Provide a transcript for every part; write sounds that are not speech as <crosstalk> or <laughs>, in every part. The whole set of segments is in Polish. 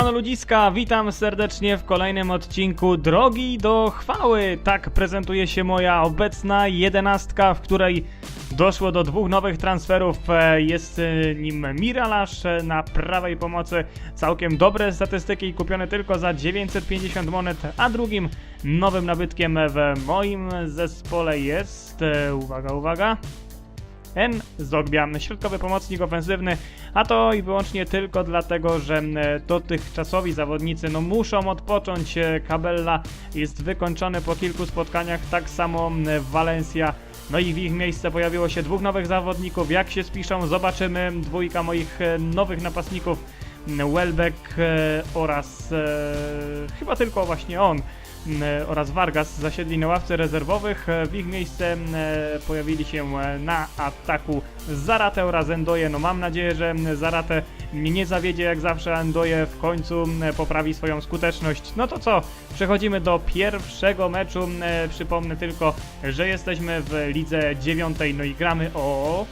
Siemano ludziska, witam serdecznie w kolejnym odcinku Drogi do Chwały. Tak prezentuje się moja obecna jedenastka, w której doszło do dwóch nowych transferów. E, Jest e, nim Miralasz e, na prawej pomocy. Całkiem dobre statystyki, kupione tylko za 950 monet, a drugim nowym nabytkiem w moim zespole jest, uwaga, uwaga, N. Zogbia, środkowy pomocnik ofensywny, a to i wyłącznie tylko dlatego, że e, dotychczasowi zawodnicy no, muszą odpocząć. E, Cabella jest wykończony po kilku spotkaniach, tak samo e, Valencia. No i w ich miejsce pojawiło się dwóch nowych zawodników. Jak się spiszą, zobaczymy. Dwójka moich e, nowych napastników, Welbeck e, oraz e, chyba tylko właśnie on oraz Vargas zasiedli na ławce rezerwowych. E, W ich miejsce e, pojawili się e, na ataku Zarate oraz Endoje. No mam nadzieję, że Zarate nie zawiedzie jak zawsze, Endoje w końcu poprawi swoją skuteczność. No to co? Przechodzimy do pierwszego meczu. E, Przypomnę tylko, że jesteśmy w lidze dziewiątej, no i gramy o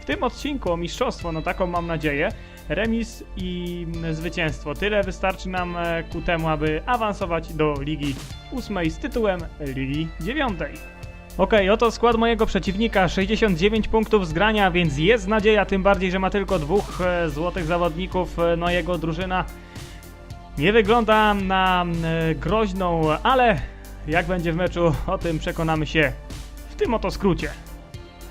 w tym odcinku o mistrzostwo, no taką mam nadzieję. Remis i zwycięstwo. Tyle wystarczy nam e, ku temu, aby awansować do Ligi 8 z tytułem Ligi 9. Okej, oto skład mojego przeciwnika. 69 punktów z grania, więc jest nadzieja, tym bardziej, że ma tylko dwóch e, złotych zawodników. E, No jego drużyna nie wygląda na groźną, ale jak będzie w meczu, o tym przekonamy się w tym oto skrócie.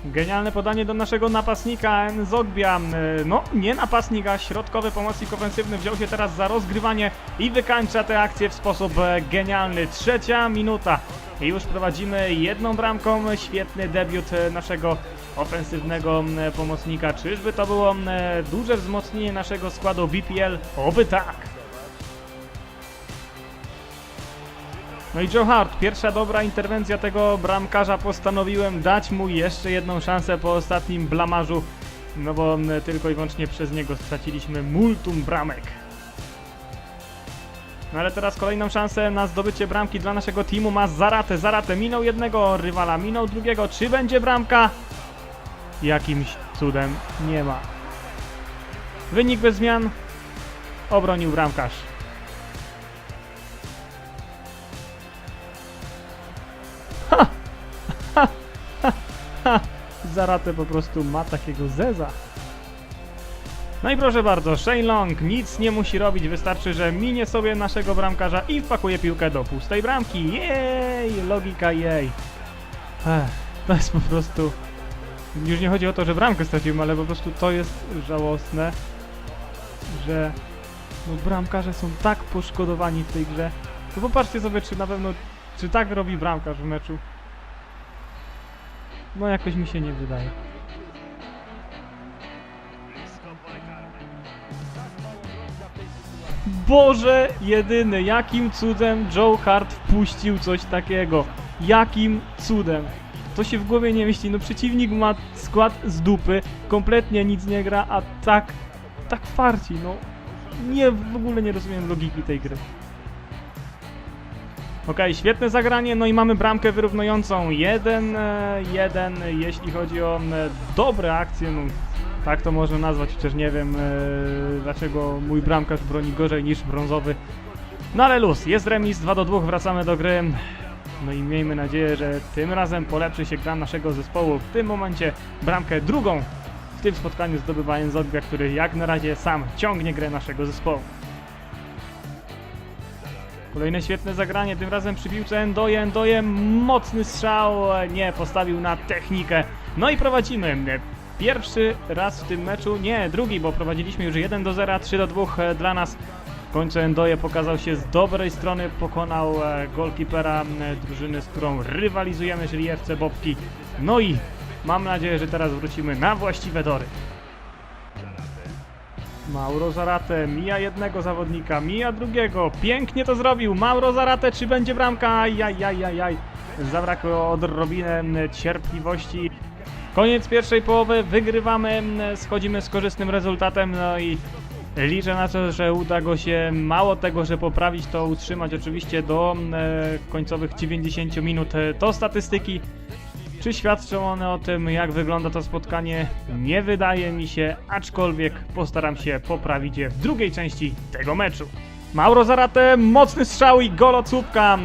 Genialne podanie do naszego napastnika Zogbia. No, nie napastnika, środkowy pomocnik ofensywny wziął się teraz za rozgrywanie i wykańcza tę akcję w sposób e, genialny. Trzecia minuta. I już prowadzimy jedną bramką. Świetny debiut e, naszego ofensywnego pomocnika. Czyżby to było duże wzmocnienie naszego składu BPL? Oby tak. No i Joe Hart, pierwsza dobra interwencja tego bramkarza. Postanowiłem dać mu jeszcze jedną szansę po ostatnim blamarzu. No bo tylko i wyłącznie przez niego straciliśmy multum bramek. No ale teraz kolejną szansę na zdobycie bramki dla naszego teamu ma Zaratę. Zaratę minął jednego rywala, minął drugiego. Czy będzie bramka? Jakimś cudem nie ma. Wynik bez zmian. Obronił bramkarz. Zaratę po prostu ma takiego zeza. No i proszę bardzo, Shane Long nic nie musi robić, wystarczy, że minie sobie naszego bramkarza i wpakuje piłkę do pustej bramki. Jej, logika jej. Ech, to jest po prostu... Już nie chodzi o to, że bramkę straciłem, ale po prostu to jest żałosne, że no bramkarze są tak poszkodowani w tej grze. To popatrzcie sobie, czy na pewno, czy tak robi bramkarz w meczu. No jakoś mi się nie wydaje. Boże jedyny, jakim cudem Joe Hart wpuścił coś takiego? Jakim cudem? To się w głowie nie mieści. No przeciwnik ma skład z dupy, kompletnie nic nie gra, a tak, tak farci, no. Nie, w ogóle nie rozumiem logiki tej gry. Okej, świetne zagranie, no i mamy bramkę wyrównującą 1-1, jeśli chodzi o dobre akcje, no tak to można nazwać, chociaż nie wiem e, dlaczego mój bramkarz broni gorzej niż brązowy. No ale luz, jest remis 2 do 2, wracamy do gry. No i miejmy nadzieję, że tym razem polepszy się gra naszego zespołu. W tym momencie bramkę drugą w tym spotkaniu zdobywa Enzogbia, który jak na razie sam ciągnie grę naszego zespołu. Kolejne świetne zagranie, tym razem przy piłce Endoje, Endoje, mocny strzał, nie, postawił na technikę. No i prowadzimy. Pierwszy raz w tym meczu, nie, drugi, bo prowadziliśmy już 1 do 0, 3 do 2 e, dla nas. W końcu Endoje pokazał się z dobrej strony, pokonał e, golkipera drużyny, z którą rywalizujemy, czyli FC Bobki. No i mam nadzieję, że teraz wrócimy na właściwe tory. Mauro Zarate mija jednego zawodnika, mija drugiego. Pięknie to zrobił. Mauro Zarate, czy będzie bramka? Ajajajajaj. Zabrakło odrobinę cierpliwości. Koniec pierwszej połowy, wygrywamy, schodzimy z korzystnym rezultatem, no i liczę na to, że uda go się mało tego, że poprawić, to utrzymać oczywiście do e, końcowych 90 minut. To statystyki Czy świadczą one o tym, jak wygląda to spotkanie? Nie wydaje mi się, aczkolwiek postaram się poprawić je w drugiej części tego meczu. Mauro Zarate, mocny strzał i gol słupka.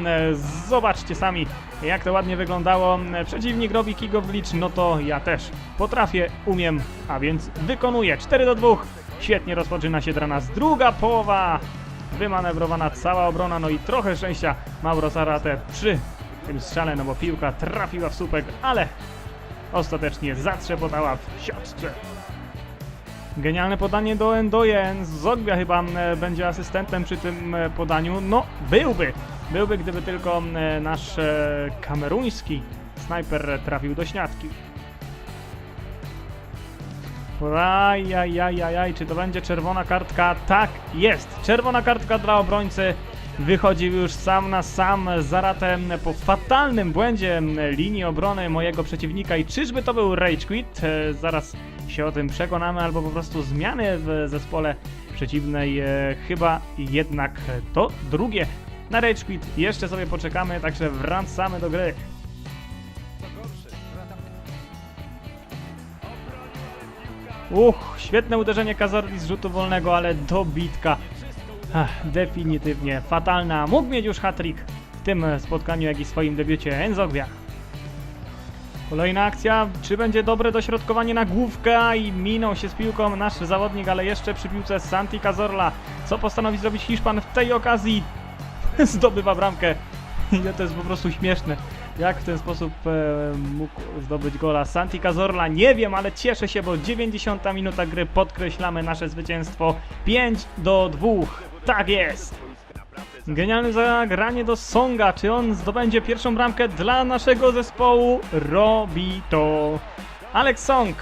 Zobaczcie sami, jak to ładnie wyglądało. Przeciwnik robi kick of no to ja też potrafię, umiem, a więc wykonuję. 4 do 2. Świetnie rozpoczyna się dla nas druga połowa. Wymanewrowana cała obrona, no i trochę szczęścia Mauro Zarate przy tym strzale, no bo piłka trafiła w słupek, ale ostatecznie zatrzepotała w siatce. Genialne podanie do Endoje. Zogbia chyba e, będzie asystentem przy tym e, podaniu. No, byłby. Byłby, gdyby tylko e, nasz kameruński snajper trafił do śniadki. Ajajajajaj, czy to będzie czerwona kartka? Tak, jest. Czerwona kartka dla obrońcy. Wychodził już sam na sam zaratem po fatalnym błędzie linii obrony mojego przeciwnika i czyżby to był rage quit? E, Zaraz się o tym przekonamy, albo po prostu zmiany w zespole przeciwnej. E, Chyba jednak to drugie. Na rage quit jeszcze sobie poczekamy, także wracamy do gry. Uch, świetne uderzenie Kazorli z rzutu wolnego, ale dobitka. Ach, definitywnie fatalna. Mógł mieć już hat-trick w tym spotkaniu, jak i swoim debiucie Enzogbia. Kolejna akcja, czy będzie dobre dośrodkowanie na główkę i minął się z piłką nasz zawodnik, ale jeszcze przy piłce Santi Cazorla. Co postanowi zrobić Hiszpan w tej okazji? <laughs> Zdobywa bramkę. I to jest po prostu śmieszne. Jak w ten sposób e, mógł zdobyć gola Santi Cazorla? Nie wiem, ale cieszę się, bo 90 minuta gry podkreślamy nasze zwycięstwo 5 do 2. Tak jest! Genialne zagranie do Songa. Czy on zdobędzie pierwszą bramkę dla naszego zespołu? Robi to Alex Song.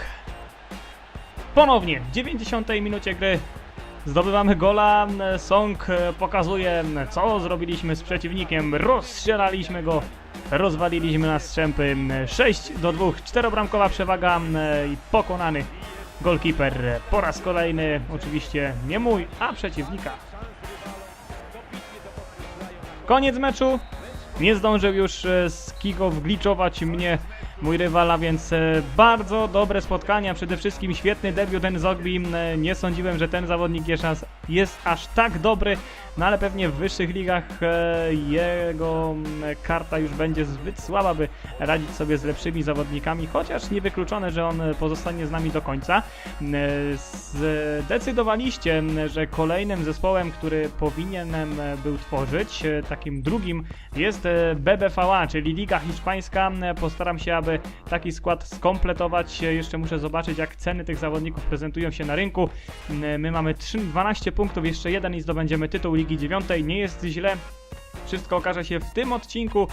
Ponownie w 90 minucie gry zdobywamy gola. Song pokazuje, co zrobiliśmy z przeciwnikiem. Rozstrzelaliśmy go, rozwaliliśmy na strzępy. 6 do 2, czterobramkowa przewaga i pokonany golkiper po raz kolejny. Oczywiście nie mój, a przeciwnika. Koniec meczu. Nie zdążył już e, z kików gliczować mnie mój rywal, a więc e, bardzo dobre spotkania. Przede wszystkim świetny debiut ten Zogbi. E, Nie sądziłem, że ten zawodnik jest, jest aż tak dobry, no ale pewnie w wyższych ligach jego mm, karta już będzie zbyt słaba, by radzić sobie z lepszymi zawodnikami, chociaż niewykluczone, że on pozostanie z nami do końca. Zdecydowaliście, m, że kolejnym zespołem, który powinienem był tworzyć, takim drugim jest e, BBVA, czyli Liga Hiszpańska. M, Postaram się, aby taki skład skompletować. E, Jeszcze muszę zobaczyć, jak ceny tych zawodników prezentują się na rynku. My mamy 3, 12 punktów, jeszcze jeden i zdobędziemy tytuł Ligi 9. Nie jest źle. Wszystko okaże się w tym odcinku.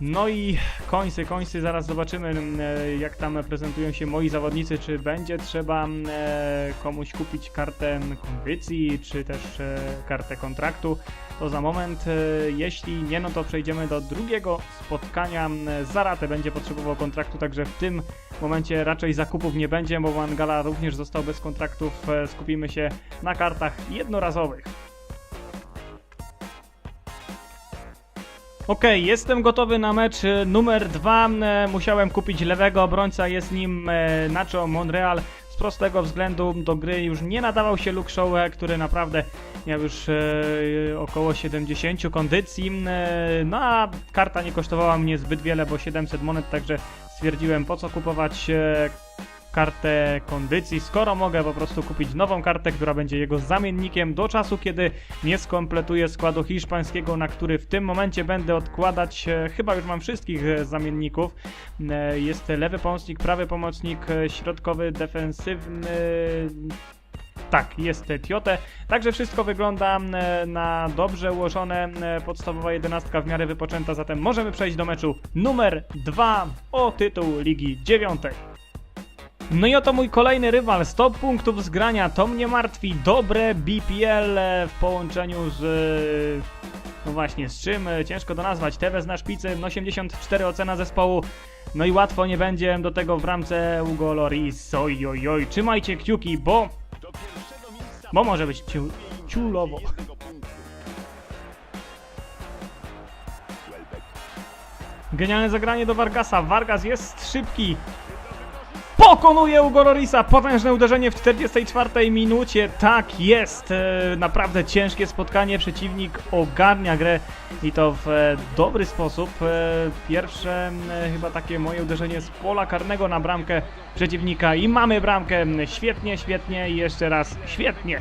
No i końcy, końcy, zaraz zobaczymy mm, e, jak tam prezentują się moi zawodnicy, czy będzie trzeba mm, e, komuś kupić kartę kondycji, czy też e, kartę kontraktu. To za moment, jeśli nie, no to przejdziemy do drugiego spotkania. Mm, Zarate będzie potrzebował kontraktu, także w tym momencie raczej zakupów nie będzie, bo Mangala również został bez kontraktów. Skupimy się na kartach jednorazowych. Okej, jestem gotowy na mecz e, numer dwa. E, Musiałem kupić lewego obrońca, jest nim e, Nacho Monreal. Z prostego względu do gry już nie nadawał się Luke Shaw, e, który naprawdę miał już około 70 kondycji. No a karta nie kosztowała mnie zbyt wiele, bo 700 monet, także stwierdziłem po co kupować kartę kondycji, skoro mogę po prostu kupić nową kartę, która będzie jego zamiennikiem do czasu, kiedy nie skompletuję składu hiszpańskiego, na który w tym momencie będę odkładać. e, Chyba już mam wszystkich e, zamienników. E, Jest lewy pomocnik, prawy pomocnik, środkowy, defensywny. Tak, jest Tiote. Także wszystko wygląda na dobrze ułożone. Podstawowa jedenastka w miarę wypoczęta, zatem możemy przejść do meczu numer 2 o tytuł Ligi 9. No i oto mój kolejny rywal, 100 punktów z grania, to mnie martwi, dobre BPL w połączeniu z... No właśnie, z czym? Ciężko to nazwać, Tevez na szpicy, no 84 ocena zespołu, no i łatwo nie będzie do tego w bramce Ugo Loris, oj oj oj, trzymajcie kciuki, bo... Bo może być ciu, ciulowo. Genialne zagranie do Vargasa. Vargas jest szybki. Pokonuje Ugo Lorisa. Potężne uderzenie w 44 minucie. Tak jest. E, Naprawdę ciężkie spotkanie. Przeciwnik ogarnia grę i to w e, dobry sposób. E, Pierwsze chyba takie moje uderzenie z pola karnego na bramkę przeciwnika i mamy bramkę. Świetnie, świetnie i jeszcze raz świetnie.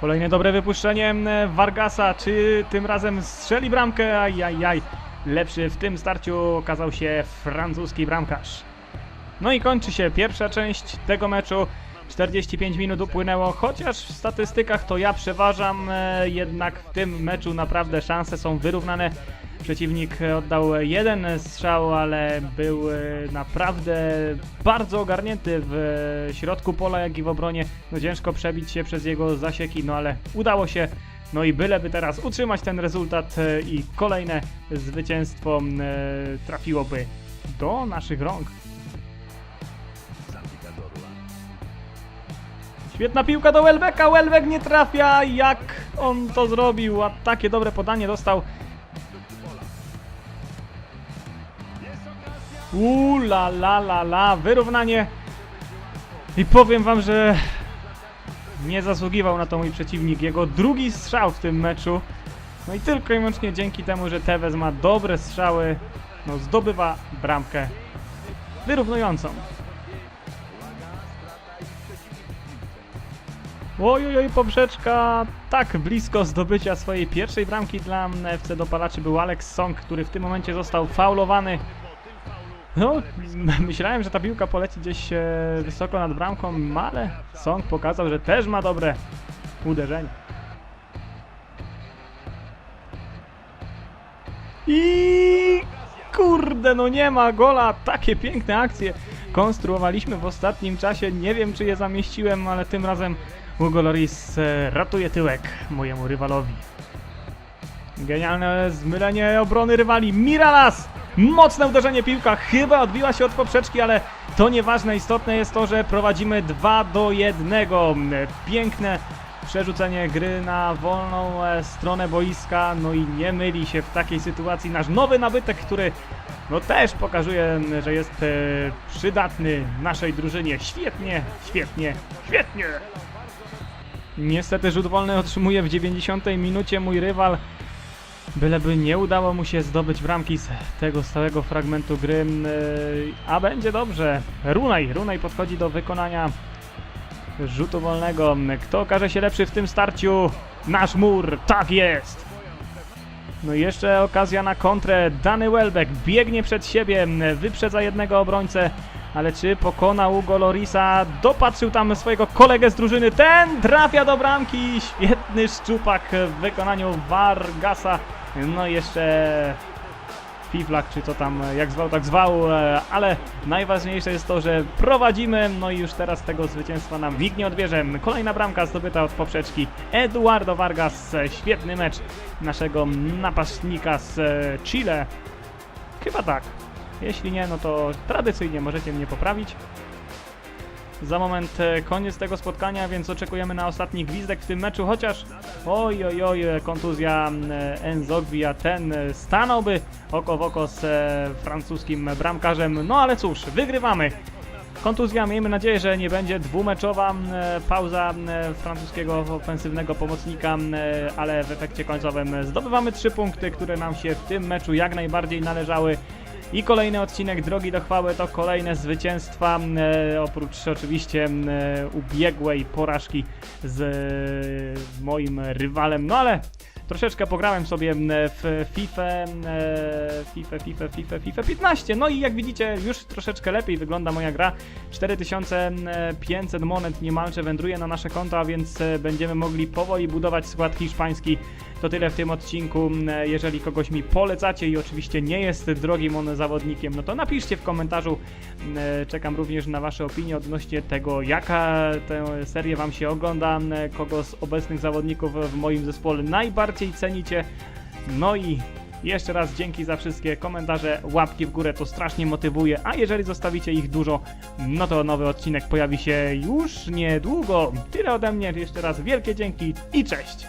Kolejne dobre wypuszczenie Vargasa. Czy tym razem strzeli bramkę? Ajajaj. Lepszy w tym starciu okazał się francuski bramkarz. No i kończy się pierwsza część tego meczu. 45 minut upłynęło, chociaż w statystykach to ja przeważam, e, jednak w tym meczu naprawdę szanse są wyrównane. Przeciwnik oddał jeden strzał, ale był e, naprawdę bardzo ogarnięty w środku pola, jak i w obronie. No ciężko przebić się przez jego zasieki, no ale udało się. No i byleby teraz utrzymać ten rezultat e, i kolejne zwycięstwo e, trafiłoby do naszych rąk. Świetna piłka do Welbecka, Welbeck nie trafia, jak on to zrobił, a takie dobre podanie dostał. Uuu, la la la la, wyrównanie. I powiem wam, że nie zasługiwał na to mój przeciwnik. Jego drugi strzał w tym meczu. No i tylko i wyłącznie dzięki temu, że Tevez ma dobre strzały, no zdobywa bramkę wyrównującą. Oj, oj, oj, poprzeczka tak blisko zdobycia swojej pierwszej bramki dla FC Dopalaczy był Alex Song, który w tym momencie został faulowany. No, <laughs> myślałem, że ta piłka poleci gdzieś e, wysoko nad bramką, ale Song pokazał, że też ma dobre uderzenie. I kurde, no nie ma gola. Takie piękne akcje konstruowaliśmy w ostatnim czasie. Nie wiem, czy je zamieściłem, ale tym razem Hugo Loris e, ratuje tyłek mojemu rywalowi. Genialne zmylenie obrony rywali. Miralas! Mocne uderzenie piłka. Chyba odbiła się od poprzeczki, ale to nieważne. Istotne jest to, że prowadzimy 2 do 1. Piękne przerzucenie gry na wolną e, stronę boiska. No i nie myli się w takiej sytuacji nasz nowy nabytek, który no też pokazuje, że jest e, przydatny naszej drużynie. Świetnie, świetnie, świetnie! Niestety rzut wolny otrzymuje w 90 minucie mój rywal. Byleby nie udało mu się zdobyć bramki z tego stałego fragmentu gry, yy, a będzie dobrze. Runaj, Runaj podchodzi do wykonania rzutu wolnego. Kto okaże się lepszy w tym starciu? Nasz mur, tak jest! No i jeszcze okazja na kontrę. Dany Welbeck biegnie przed siebie, wyprzedza jednego obrońcę. Ale czy pokona Ugo Lorisa? Dopatrzył tam swojego kolegę z drużyny. Ten trafia do bramki. Świetny szczupak w wykonaniu Vargasa. No i jeszcze Fiflak, czy to tam jak zwał, tak zwał, ale najważniejsze jest to, że prowadzimy, no i już teraz tego zwycięstwa nam nikt nie odbierze. Kolejna bramka zdobyta od poprzeczki Eduardo Vargas, świetny mecz naszego napastnika z Chile. Chyba tak. Jeśli nie, no to tradycyjnie możecie mnie poprawić. Za moment e, koniec tego spotkania, więc oczekujemy na ostatni gwizdek w tym meczu, chociaż oj, oj, oj, kontuzja e, Enzogbi, a ten e, stanąłby oko w oko z e, francuskim bramkarzem. No ale cóż, wygrywamy. Kontuzja, miejmy nadzieję, że nie będzie dwumeczowa e, pauza e, francuskiego ofensywnego pomocnika, e, ale w efekcie końcowym zdobywamy trzy punkty, które nam się w tym meczu jak najbardziej należały. I kolejny odcinek Drogi do Chwały to kolejne zwycięstwa, e, oprócz oczywiście e, ubiegłej porażki z e, moim rywalem, no ale troszeczkę pograłem sobie m, w FIFA, e, FIFA, FIFA, FIFA, FIFA 15, no i jak widzicie już troszeczkę lepiej wygląda moja gra, 4500 monet niemalże wędruje na nasze konta, więc e, będziemy mogli powoli budować skład hiszpański. To tyle w tym odcinku. E, Jeżeli kogoś mi polecacie i oczywiście nie jest drogim on zawodnikiem, no to napiszcie w komentarzu. E, Czekam również na Wasze opinie odnośnie tego, jaka tę serię Wam się ogląda, e, kogo z obecnych zawodników w moim zespole najbardziej cenicie. No i jeszcze raz dzięki za wszystkie komentarze, łapki w górę, to strasznie motywuje, a jeżeli zostawicie ich dużo, no to nowy odcinek pojawi się już niedługo. Tyle ode mnie, jeszcze raz wielkie dzięki i cześć!